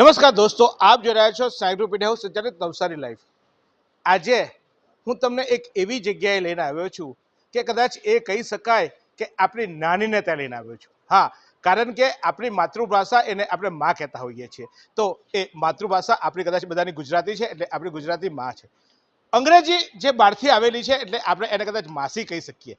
નમસ્કાર દોસ્તો, આપ જોઈ રહ્યા છો સાયક્લોપીડિયા હાઉસ સંચાલિત નવસારી લાઈફ આજે હું તમને એક એવી જગ્યાએ લઈને આવ્યો છું કે કદાચ એ કહી શકાય કે આપણી નાનીને ત્યાં લઈને આવ્યો છું. હા, કારણ કે આપણી માતૃભાષા એને આપણે માં કહેતા હોઈએ છીએ. તો એ માતૃભાષા આપણી કદાચ બધાની ગુજરાતી છે એટલે આપણી ગુજરાતી માં છે. અંગ્રેજી જે બહારથી આવેલી છે એટલે આપણે એને કદાચ માસી કહી શકીએ.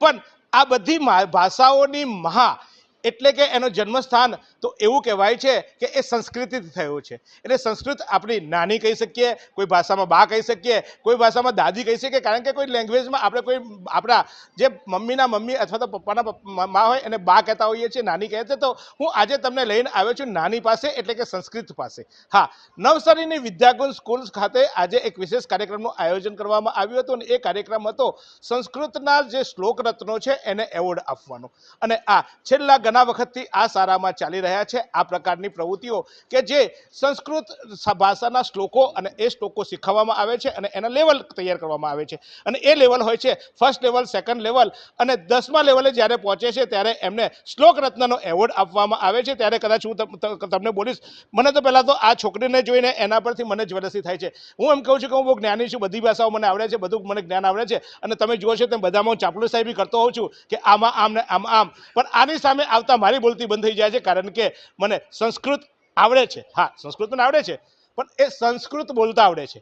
પણ આ બધી ભાષાઓની મહા એટલે કે એનો જન્મસ્થાન તો એવું કહેવાય છે કે એ સંસ્કૃતિથી થયું છે. એટલે સંસ્કૃત આપણી નાની કહી શકીએ, કોઈ ભાષામાં બા કહી શકીએ, કોઈ ભાષામાં દાદી કહી શકીએ, કારણ કે કોઈ લેંગ્વેજમાં આપણે કોઈ આપણા જે મમ્મીના મમ્મી અથવા તો પપ્પાના પપ્પા મા હોય એને બા કહેતા હોઈએ છીએ, નાની કહે છે, તો હું આજે તમને લઈને આવ્યો છું નાની પાસે એટલે કે સંસ્કૃત પાસે. હા, નવસારીની વિદ્યાગુણ સ્કૂલ ખાતે આજે એક વિશેષ કાર્યક્રમનું આયોજન કરવામાં આવ્યું હતું અને એ કાર્યક્રમ હતો સંસ્કૃતના જે શ્લોક રત્નો છે એને એવોર્ડ આપવાનો. અને આ છેલ્લા ઘણા વખતથી આ સારામાં ચાલી રહ્યા છે. આ પ્રકારની પ્રવૃત્તિઓ કે જે સંસ્કૃત ભાષાના શ્લોકો અને એ શ્લોકો શીખવવામાં આવે છે અને એના લેવલ તૈયાર કરવામાં આવે છે. અને એ લેવલ હોય છે, ફર્સ્ટ લેવલ, સેકન્ડ લેવલ અને દસમા લેવલે જ્યારે પહોંચે છે ત્યારે એમને શ્લોક રત્નનો એવોર્ડ આપવામાં આવે છે. ત્યારે કદાચ હું તમ- તમને બોલીશ, મને તો પહેલાં તો આ છોકરીને જોઈને એના પરથી મને જ્વરસી થાય છે. હું એમ કહું છું કે હું બહુ જ્ઞાની છું, બધી ભાષાઓ મને આવડે છે, બધું મને જ્ઞાન આવડે છે અને તમે જુઓ છો તેમ બધામાં હું ચાપલુસાઈ સાહેબી કરતો હોઉં છું કે આમાં આમ ને આમ આમ. પણ આની સામે આવતા મારી બોલતી બંધ થઈ જાય છે, કારણ કે મને સંસ્કૃત આવડે છે. હા, સંસ્કૃત મને આવડે છે, પણ એ સંસ્કૃત બોલતા આવડે છે.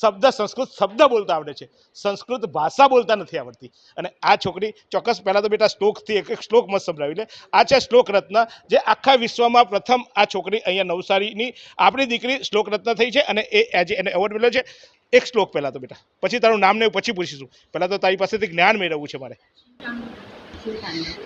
શબ્દ સંસ્કૃત શબ્દ બોલતા આવડે છે. સંસ્કૃત ભાષા બોલતા નથી આવડતી. અને આ છોકરી ચોક્કસ પહેલાં તો બેટા શ્લોકથી એક એક શ્લોક મત સંભળાવી લે આ છે શ્લોક રત્ન જે આખા વિશ્વમાં પ્રથમ આ છોકરી અહીંયા નવસારીની આપણી દીકરી શ્લોક રત્ન થઈ છે અને એ આજે એને એવોર્ડ મળ્યો છે. એક શ્લોક પહેલાં તો બેટા. પછી તારું નામ ને પછી પૂછીશું. પહેલાં તો તારી પાસેથી જ્ઞાન મેળવવું છે મારે.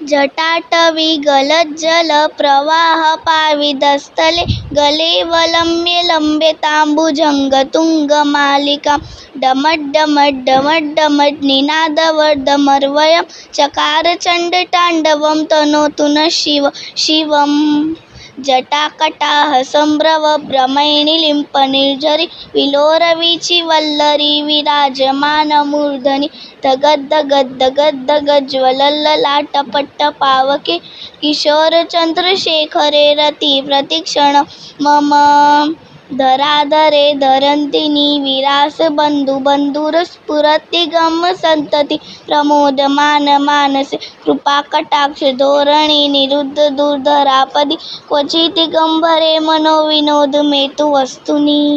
जटाटवी गलत जल प्रवाह पावी दस्तले गलेवलंब्ये लंबे तांबूजंग तुंग मालिका। डमट डमट डमट डमट निनादवर्धमर्वयं चकार चण्डताण्डवं तनोतु न शिव शिवम्। जटाकटाः सम्भ्रमभ्रमैर्निलिम्पनिर्झरी विलोरविचिवल्लरी विराजमानमूर्धनि धगद्धगद्धगज्ज्वलललाटपट्टपावके किशोरचन्द्रशेखरे रतिः प्रतिक्षणं मम ધરાધરે ધરંતિની વિરાસ બંધુ બંધુર સ્ફુરતિ ગમ સંતતિ પ્રમોદ માન માનસે કૃપા કટાક્ષ ધોરણી નિરુદ્ધ દુર્ધરાપદી ક્વચિત ગંભરે મનોવિનોદ મેતુ વસ્તુની.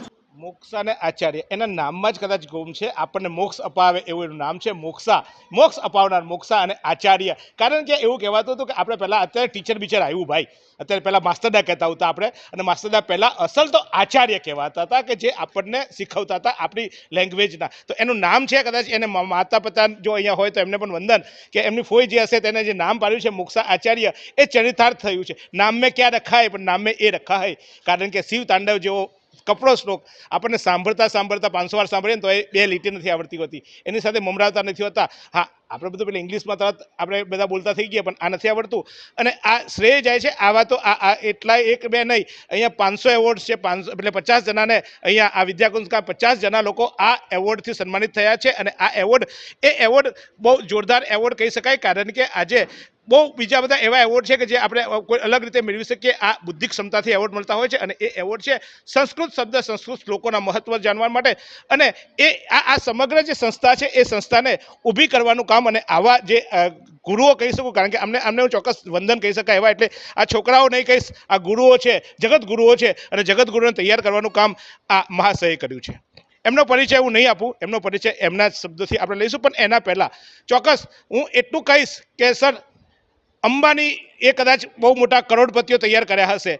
મોક્ષા અને આચાર્ય. એના નામમાં જ કદાચ ગુમ છે. આપણને મોક્ષ અપાવે એવું એનું નામ છે મોક્ષા. મોક્ષ અપાવનાર મોક્ષા અને આચાર્ય. કારણ કે એવું કહેવાતું હતું કે આપણે પહેલાં અત્યારે ટીચર બીચર આવ્યું ભાઈ. અત્યારે પહેલાં માસ્તરદા કહેતા હતા આપણે. અને માસ્તરદા પહેલાં અસલ તો આચાર્ય કહેવાતા હતા કે જે આપણને શીખવતા હતા આપણી લેંગ્વેજના તો એનું નામ છે કદાચ એને માતા પિતા જો અહીંયા હોય તો એમને પણ વંદન કે એમની ફોઈ જે હશે તેને જે નામ પાડ્યું છે મોક્ષા આચાર્ય, એ ચરિતાર્થ થયું છે. નામ મેં ક્યાં રખા હૈ પણ નામ મેં એ રખા હૈ કારણ કે શિવ તાંડવ જેવો કપડો શ્લોક આપણને સાંભળતા સાંભળતા પાંચસો વાર સાંભળીએ ને તો એ બે લીટી નથી આવડતી હોતી. એની સાથે મમરાવતા નથી હોતા. હા, આપણે બધું પેલા ઇંગ્લિશમાં તરત આપણે બધા બોલતા થઈ ગયા, પણ આ નથી આવડતું. અને આ શ્રેય જાય છે, આવા તો આ આ એટલા એક બે નહીં. અહીંયા પાંચસો એવોર્ડ્સ છે પાંચસો એટલે પચાસ જણાને અહીંયા આ વિદ્યાકુંજકા પચાસ જણા લોકો આ એવોર્ડથી સન્માનિત થયા છે. અને આ એવોર્ડ એ એવોર્ડ બહુ જોરદાર એવોર્ડ કહી શકાય, કારણ કે આજે બહુ બીજા બધા એવા એવોર્ડ છે કે જે આપણે કોઈ અલગ રીતે મેળવી શકીએ. આ બુદ્ધિ ક્ષમતાથી એવોર્ડ મળતા હોય છે અને એ એવોર્ડ છે સંસ્કૃત શબ્દ, સંસ્કૃત શ્લોકોના મહત્વ જાણવા માટે. અને એ આ આ સમગ્ર જે સંસ્થા છે એ સંસ્થાને ઊભી કરવાનું કામ અને આવા જે ગુરુઓ કહી શકું, કારણ કે અમને અમને હું ચોક્કસ વંદન કહી શકાય એવા એટલે આ છોકરાઓ નહીં કહીશ, આ ગુરુઓ છે, જગત ગુરુઓ છે અને જગત ગુરુને તૈયાર કરવાનું કામ આ મહાશયે કર્યું છે. એમનો પરિચય હું નહીં આપું, એમનો પરિચય એમના શબ્દોથી આપણે લઈશું, પણ એના પહેલાં ચોક્કસ હું એટલું કહીશ કે સર અંબાની એ કદાચ બહુ મોટા કરોડપતિઓ તૈયાર કર્યા હશે.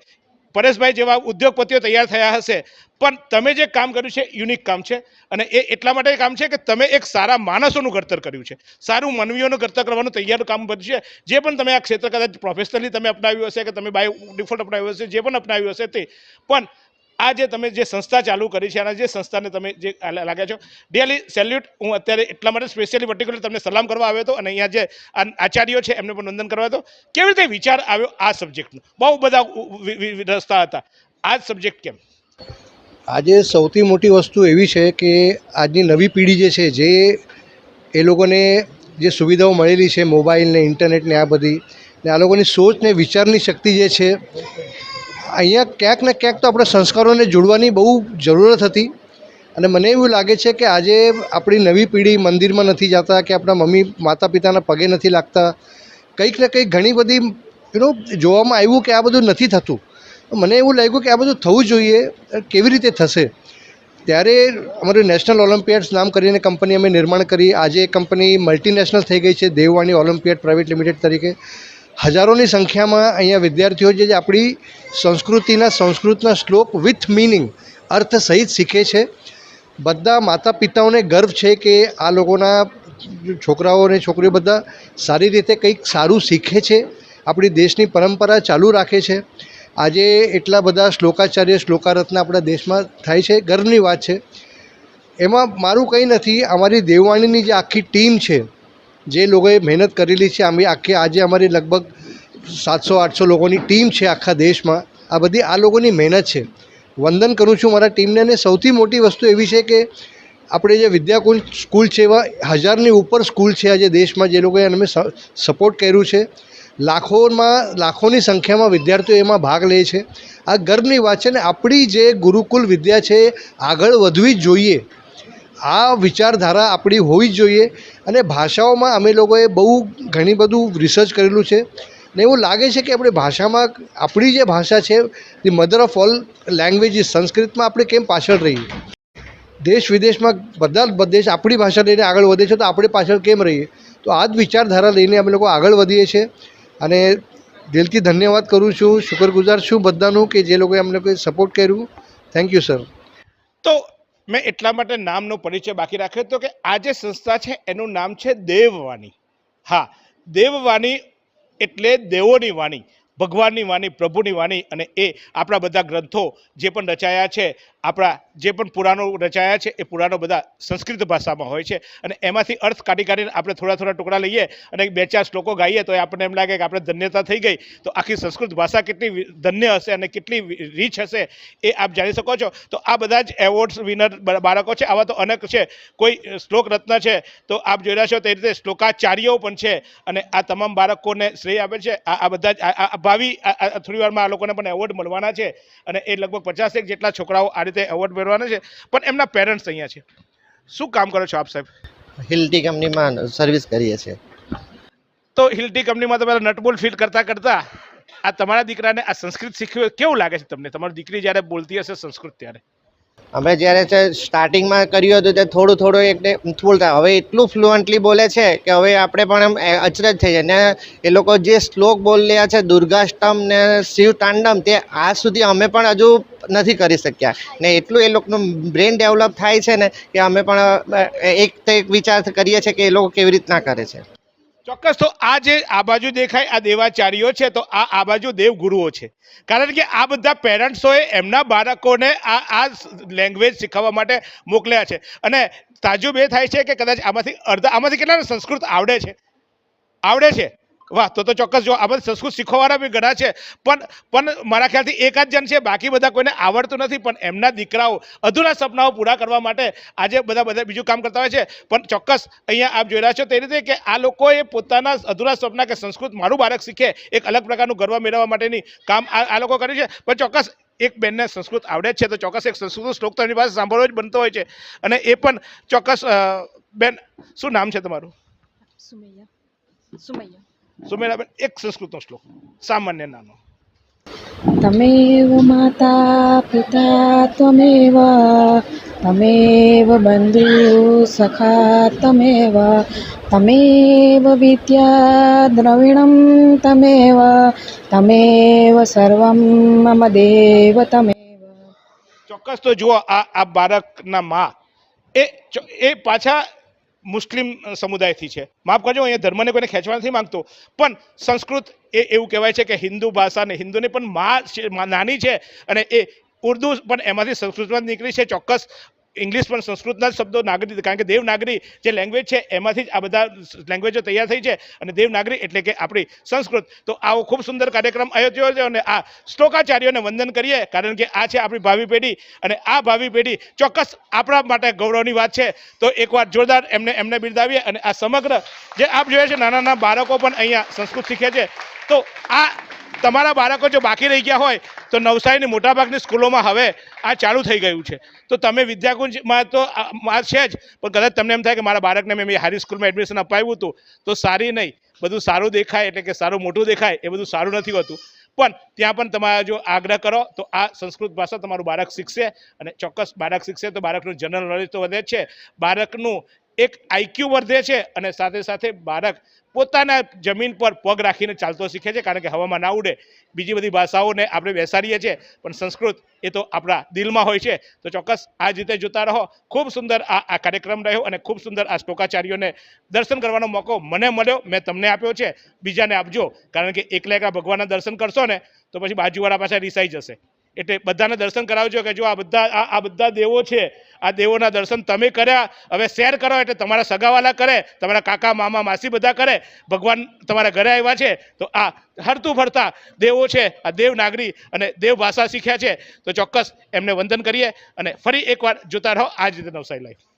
પરેશભાઈ જેવા ઉદ્યોગપતિઓ તૈયાર થયા હશે. પણ તમે જે કામ કર્યું છે, યુનિક કામ છે. અને એ એટલા માટે કામ છે કે તમે એક સારા માણસોનું ઘડતર કર્યું છે. સારું માનવીઓનું ઘડતર કરવાનું તૈયાર કામ કર્યું છે. જે પણ તમે આ ક્ષેત્ર કદાચ પ્રોફેશનલી તમે અપનાવ્યું હશે કે તમે બાય ડિફોલ્ટ અપનાવ્યું હશે, જે પણ અપનાવ્યું હશે તે. પણ આ જે તમે જે સંસ્થા ચાલુ કરી છે અને જે સંસ્થાને તમે જે લાગ્યા છો રિયલી સેલ્યુટ હું અત્યારે એટલા માટે સ્પેશિયલી પર્ટિક્યુલર તમને સલામ કરવા આવ્યો હતો અને અહીંયા જે આચાર્યો છે, એમને પણ વંદન કરવા હતો. કેવી રીતે વિચાર આવ્યો આ સબ્જેક્ટનો બહુ બધા રસ્તા હતા. આ સબ્જેક્ટ કેમ? આજે સૌથી મોટી વસ્તુ એવી છે કે આજની નવી પેઢી જે છે, જે એ લોકોને જે સુવિધાઓ મળેલી છે મોબાઈલ ને ઇન્ટરનેટ ને આ બધી, ને આ લોકોની સોચ ને વિચારની શક્તિ જે છે અહીંયા ક્યાંક ને ક્યાંક તો આપણે સંસ્કારોને જોડવાની બહુ જરૂરત હતી. અને મને એવું લાગે છે કે આજે આપણી નવી પેઢી મંદિરમાં નથી જતા, કે આપણા મમ્મી માતા પિતાના પગે નથી લાગતા. કંઈક ને કંઈક ઘણી બધી યુનો જોવામાં આવ્યું કે આ બધું નથી થતું. મને એવું લાગ્યું કે આ બધું થવું જોઈએ કેવી રીતે થશે? ત્યારે અમારું નેશનલ ઓલિમ્પિયાડ્સ નામ કરીને કંપની અમે નિર્માણ કરી. આજે કંપની મલ્ટીનેશનલ થઈ ગઈ છે, દેવવાણી ઓલિમ્પિયાડ પ્રાઇવેટ લિમિટેડ તરીકે. હજારોની સંખ્યામાં અહીંયા વિદ્યાર્થીઓ જે આપણી સંસ્કૃતિના સંસ્કૃતના શ્લોક વિથ મિનિંગ અર્થ સહિત શીખે છે. બધા માતા પિતાઓને ગર્વ છે કે આ લોકોના છોકરાઓ અને છોકરીઓ બધા સારી રીતે કંઈક સારું શીખે છે. આપણી દેશની પરંપરા ચાલુ રાખે છે. આજે એટલા બધા શ્લોકાચાર્ય શ્લોકારત્ન આપણા દેશમાં થાય છે. ગર્વની વાત છે. એમાં મારું કંઈ નથી, અમારી દેવવાણીની જે આખી ટીમ છે જે લોકોએ મહેનત કરેલી છે, અમે આખી આજે અમારી લગભગ સાતસો, આઠસો લોકોની ટીમ છે આખા દેશમાં. આ બધી આ લોકોની મહેનત છે. વંદન કરું છું મારા ટીમને અને સૌથી મોટી વસ્તુ એવી છે કે આપણે જે વિદ્યાકુંજ સ્કૂલ છે, એવા હજારની ઉપર સ્કૂલ છે આજે દેશમાં જે લોકોએ અમે સપોર્ટ કર્યું છે. લાખોમાં, લાખોની સંખ્યામાં વિદ્યાર્થીઓ એમાં ભાગ લે છે. આ ગર્વની વાત છે ને, આપણી જે ગુરુકુલ વિદ્યા છે, આગળ વધવી જ જોઈએ. આ વિચારધારા આપણી હોવી જોઈએ અને ભાષાઓમાં અમે લોકોએ બહુ ઘણી બધું રિસર્ચ કરેલું છે. ને એવું લાગે છે કે આપણી ભાષામાં આપણી જે ભાષા છે the mother of all languages સંસ્કૃતમાં આપણે કેમ પાછળ રહીએ? દેશ વિદેશમાં બધા દેશ આપણી ભાષા લઈને આગળ વધે છે તો આપણે પાછળ કેમ રહીએ? તો આ જ વિચારધારા લઈને અમે લોકો આગળ વધીએ છીએ. અને દિલથી ધન્યવાદ કરું છું, શુક્રગુજાર છું બધાનું કે જે લોકોએ અમને કોઈ સપોર્ટ કર્યું. થેન્ક યુ સર તો મેં એટલા માટે નામનો પરિચય બાકી રાખ્યો હતો કે આ જે સંસ્થા છે, એનું નામ છે દેવવાણી. હા, દેવવાણી એટલે દેવોની વાણી, ભગવાનની વાણી, પ્રભુની વાણી અને એ આપણા બધા ગ્રંથો જે પણ રચાયા છે આપણા જે પણ પુરાણો રચાયા છે, એ પુરાણો બધા સંસ્કૃત ભાષામાં હોય છે. અને એમાંથી અર્થ કાઢી કાઢીને આપણે થોડા થોડા ટુકડા લઈએ અને બે ચાર શ્લોકો ગાઈએ, તો આપણને એમ લાગે કે આપણે ધન્યતા થઈ ગઈ. તો આખી સંસ્કૃત ભાષા કેટલી ધન્ય હશે અને કેટલી રીચ હશે એ આપ જાણી શકો છો. તો આ બધા જ એવોર્ડ્સ વિનર બાળકો છે. આવા તો અનેક છે. કોઈ શ્લોક રત્ન છે, તો આપ જોઈ રહ્યા છો તે રીતે શ્લોકાચાર્યો પણ છે. અને આ તમામ બાળકોને શ્રેય આપે છે. આ બધા જ ભાવિ થોડી વારમાં આ લોકોને પણ એવોર્ડ મળવાના છે. અને એ લગભગ પચાસેક જેટલા છોકરાઓ આ રીતે એવોર્ડ મેળવવાના છે. પણ એમના પેરેન્ટ્સ અહીંયા છે. શું કામ કરો છો આપ સાહેબ? હિલટી કંપનીમાં સર્વિસ કરીએ છીએ. તો હિલટી કંપનીમાં તમારે નટબોલ ફીલ કરતા કરતા આ તમારા દીકરાને આ સંસ્કૃત શીખ્યું કેવું લાગે છે તમને? તમારી દીકરી જ્યારે બોલતી હશે સંસ્કૃત ત્યારે. અમે જ્યારે છે સ્ટાર્ટિંગમાં કર્યું હતું તે થોડું થોડું એટલે બોલતા હવે એટલું ફ્લુઅન્ટલી બોલે છે કે હવે આપણે પણ એમ અચરજ થઈ જાય. ને એ લોકો જે શ્લોક બોલ્યા છે, દુર્ગાષ્ટમ ને શિવ તાંડમ તે આજ સુધી અમે પણ હજુ નથી કરી શક્યા. ને એટલું એ લોકોનું બ્રેન ડેવલપ થાય છે ને કે અમે પણ એક તો એક વિચાર કરીએ છીએ કે એ લોકો કેવી રીતના કરે છે. ચોક્કસ, તો આ જે આ બાજુ દેખાય, આ દેવાચાર્યો છે, તો આ આ બાજુ દેવગુરુઓ છે. કારણ કે આ બધા પેરેન્ટ્સોએ એમના બાળકોને આ આ લેંગ્વેજ શીખવવા માટે મોકલ્યા છે. અને તાજુબ એ થાય છે કે કદાચ આમાંથી અડધા આમાંથી કેટલાને સંસ્કૃત આવડે છે? આવડે છે? વાહ તો તો ચોક્કસ જો આમાંથી સંસ્કૃત શીખવાવાળા બી ઘણા છે. પણ પણ મારા ખ્યાલથી એક જ જણ છે, બાકી બધા કોઈને આવડતું નથી. પણ એમના દીકરાઓ અધૂરા સપનાઓ પૂરા કરવા માટે આજે બધા બધા બીજું કામ કરતા હોય છે. પણ ચોક્કસ અહીંયા આપ જોઈ રહ્યા છો તે રીતે કે આ લોકોએ પોતાના અધૂરા સપના કે સંસ્કૃત મારું બાળક શીખે, એક અલગ પ્રકારનું ગર્વ મેળવવા માટેની કામ આ આ લોકો કર્યું છે. પણ ચોક્કસ એક બેનને સંસ્કૃત આવડે છે. તો ચોક્કસ એક સંસ્કૃત શ્લોક તો એની પાસે સાંભળવો જ બનતો હોય છે. અને એ પણ ચોક્કસ બેન, શું નામ છે તમારું? સુમૈયા. સુમૈયા. સુમેરાબેન એક સંસ્કૃતનો શ્લોક સામાન્ય નાનો. તમેવ માતા પિતા તમેવ તમેવ બંધુ સખા તમેવ તમેવ વિદ્યા દ્રવિણમ તમેવ તમેવ સર્વમ મમ દેવ તમેવ ચોક્કસ તો જુઓ આ આ બાળકના મા એ એ પાછા મુસ્લિમ સમુદાયથી છે. માફ કરજો, અહીંયા ધર્મને કોઈને ખેંચવા નથી માંગતો. પણ સંસ્કૃત એ એવું કહેવાય છે કે હિન્દુ ભાષા ને હિન્દુની પણ માં નાની છે અને એ ઉર્દુ પણ એમાંથી સંસ્કૃતમાં નીકળી છે ચોક્કસ. ઇંગ્લિશ પણ સંસ્કૃતના જ શબ્દો નાગરી કારણ કે દેવનાગરી જે લેંગ્વેજ છે, એમાંથી જ આ બધા લેંગ્વેજો તૈયાર થઈ છે અને દેવનાગરી એટલે કે આપણી સંસ્કૃત. તો આવો ખૂબ સુંદર કાર્યક્રમ આયોજ્યો છે અને આ શ્લોકાચાર્યોને વંદન કરીએ કારણ કે આ છે આપણી ભાવિ પેઢી અને આ ભાવિ પેઢી ચોક્કસ આપણા માટે ગૌરવની વાત છે. તો એકવાર જોરદાર એમને એમને બિરદાવીએ અને આ સમગ્ર જે આપ જોઈએ છે નાના નાના બાળકો પણ અહીંયા સંસ્કૃત શીખે છે. તો આ તમારા બાળકો જો બાકી રહી ગયા હોય, તો નવસારીની મોટાભાગની સ્કૂલોમાં હવે આ ચાલુ થઈ ગયું છે. તો તમે વિદ્યાકુંજમાં તો આ છે જ, પણ કદાચ તમને એમ થાય કે મારા બાળકને મેં હારી સ્કૂલમાં એડમિશન અપાવ્યું હતું, તો સારી નહીં. બધું સારું દેખાય, એટલે કે સારું મોટું દેખાય, એ બધું સારું નથી હોતું. પણ ત્યાં પણ તમારા જો આગ્રહ કરો, તો આ સંસ્કૃત ભાષા તમારું બાળક શીખશે, અને ચોક્કસ બાળક શીખશે, તો બાળકનું જનરલ નોલેજ તો વધે છે. બાળકનું એક આઈક્યુ વધે છે અને સાથે સાથે બાળક પોતાના જમીન પર પગ રાખીને ચાલતો શીખે છે કારણ કે હવામાં ના ઉડે. બીજી બધી ભાષાઓને આપણે બેસાડીએ છીએ, પણ સંસ્કૃત એ તો આપણા દિલમાં હોય છે. તો ચોક્કસ આ રીતે જોતા રહો. ખૂબ સુંદર આ આ કાર્યક્રમ રહ્યો અને ખૂબ સુંદર આ શ્લોકાચાર્યોને દર્શન કરવાનો મોકો મને મળ્યો, મેં તમને આપ્યો છે. બીજાને આપજો, કારણ કે એકલા એકલા ભગવાનના દર્શન કરશો ને, તો પછી બાજુવાળા પાસે રિસાઈ જશે. એટલે બધાને દર્શન કરાવજો કે જો આ બધા આ બધા દેવો છે, આ દેવોના દર્શન તમે કર્યા, હવે શેર કરો, એટલે તમારા સગાવાલા કરે, તમારા કાકા, મામા, માસી બધા કરે, ભગવાન તમારા ઘરે આવ્યા છે, તો આ હરતું ફરતા દેવો છે, આ દેવ નાગરી અને દેવ ભાષા શીખ્યા છે, તો ચોક્કસ એમને વંદન કરીએ અને ફરી એકવાર જોતા રહો આ જ રીતે નવસારી લાઈફ